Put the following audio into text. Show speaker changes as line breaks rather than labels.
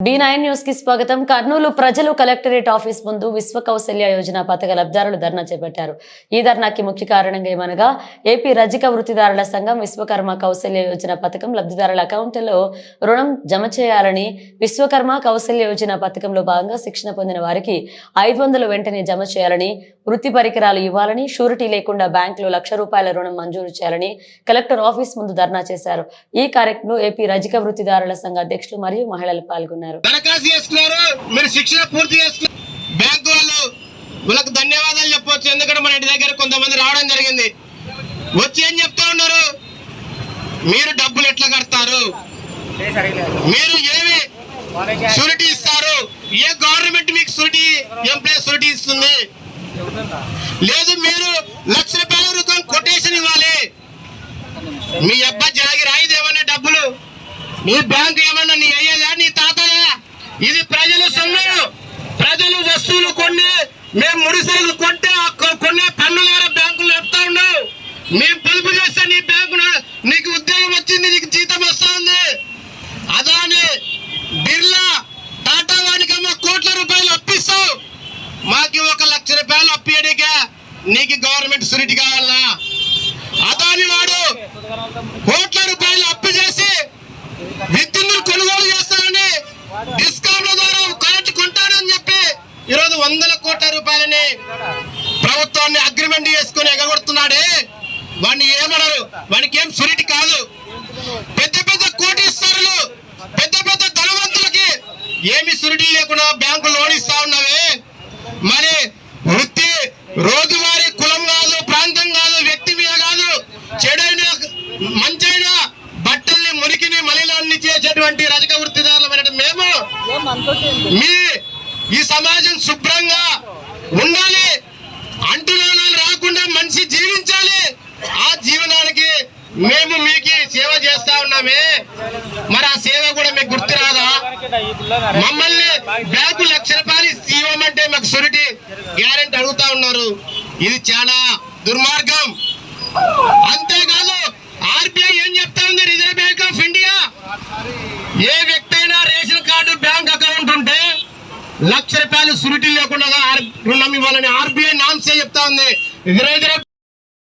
D nine న్యూస్కి స్వాగతం. కర్నూలు ప్రజలు కలెక్టరేట్ ఆఫీస్ ముందు విశ్వ కౌశల్య యోజన పథక లబ్ధారులు ధర్నా చేపట్టారు. ఈ ధర్నాకి ముఖ్య కారణంగా ఏమనగా ఏపీ రజిక వృత్తిదారుల సంఘం విశ్వకర్మ కౌశల్య యోజన పథకం లబ్ధిదారుల అకౌంట్లో రుణం జమ చేయాలని విశ్వకర్మ కౌశల్య యోజన పథకంలో భాగంగా శిక్షణ పొందిన వారికి ఐదు వందలు వెంటనే జమ చేయాలని వృత్తి పరికరాలు ఇవ్వాలని షూరిటీ లేకుండా బ్యాంకులో లక్ష రూపాయల రుణం మంజూరు చేయాలని కలెక్టర్ ఆఫీస్ ముందు ధర్నా చేశారు. ఈ కార్యక్రమంలో ఏపీ రజిక వృత్తిదారుల సంఘ అధ్యక్షులు మరియు మహిళలు పాల్గొన్నారు.
మీరు శిక్షణ పూర్తి బ్యాంకు వీళ్ళకి ధన్యవాదాలు చెప్పవచ్చు ఎందుకంటే మన ఇంటి దగ్గర కొంతమంది రావడం జరిగింది. వచ్చి ఏం చెప్తా ఉన్నారు? మీరు డబ్బులు ఎట్లా కడతారు? మీరు ఏమి షూరిటీ ఇస్తారు? ఏ గవర్నమెంట్ మీకు షూరిటీ ఎంప్లాయీ షూరిటీ ఇస్తుంది? లేదు మీరు లక్ష రూపాయల రూపం కొటేషన్ ఇవ్వాలి. మీ అబ్బాయి జాగి రాయిది ఏమన్నా డబ్బులు? నీ బ్యాంకు ఏమన్నా నీ అయ్యేదా నీ తాతదా? ఇది ప్రజలు సొమ్ము ప్రజలు వస్తువులు కొన్ని మేము ముడిసరులు కొంటే ఆ కొనే పన్ను ద్వారా బ్యాంకులు నడుపుతా ఉన్నావు. మేము పొదుపు చేస్తే నీ బ్యాంకు నీకు ఉద్యోగం వచ్చింది నీకు జీతం వస్తా ఉంది అదాని బిర్లా టాటా వానికమ్మ కోట్ల రూపాయలు అప్పిస్తావు. మాకు ఒక లక్ష రూపాయలు నీకు గవర్నమెంట్ సురిటి కావాలా? అదాని వాడు కోట్ల రూపాయలు అప్పు చేసి విద్యుత్తును కొనుగోలు చేస్తానని డిస్కౌంట్ల ద్వారా కరెంట్ కొంటానని చెప్పి ఈరోజు వందల కోట్ల రూపాయలని ప్రభుత్వాన్ని అగ్రిమెంట్ చేసుకుని ఎగగొడుతున్నాడే. వాడిని ఏమనరు. వానికి ఏం సురిటి కాదు. పెద్ద పెద్ద కోటీశ్వరులు పెద్ద పెద్ద ధనవంతులకి ఏమి సురిటి లేకుండా బ్యాంకు లోన్ ఇస్తా ఉన్నావే మరి వృత్తి రోజువారీ కులం కాదు ప్రాంతం కాదు వ్యక్తి మీద కాదు చెడైన మంచైన బట్టల్ని మురికిని మలినాన్ని చేసేటువంటి రజక వృత్తిదారులమైన మేము మీ ఈ సమాజం శుభ్రంగా ఉండాలి. అంటునాలు రాకుండా మనిషి జీవించాలి. ఆ జీవనానికి మేము మీకు సేవ చేస్తా ఉన్నామే. మరి ఆ సేవ కూడా మీకు గుర్తు రాదా మమ్మల్ని బ్యాంకు లక్ష రూపాయలు ఇవ్వమంటే మాకు సురిటి గ్యారెంటీ అడుగుతా ఉన్నారు. ఇది చాలా దుర్మార్గం అంతేకాదు ఆర్బీఐ ఏం చెప్తా ఉంది రిజర్వ్ బ్యాంక్ ఆఫ్ ఇండియా ఏ వ్యక్తి అయినా రేషన్ కార్డు బ్యాంక్ అకౌంట్ ఉంటే లక్ష రూపాయలు సురిటీ లేకుండా రుణం ఇవ్వాలని ఆర్బీఐ నామ్సే చెప్తా ఉంది.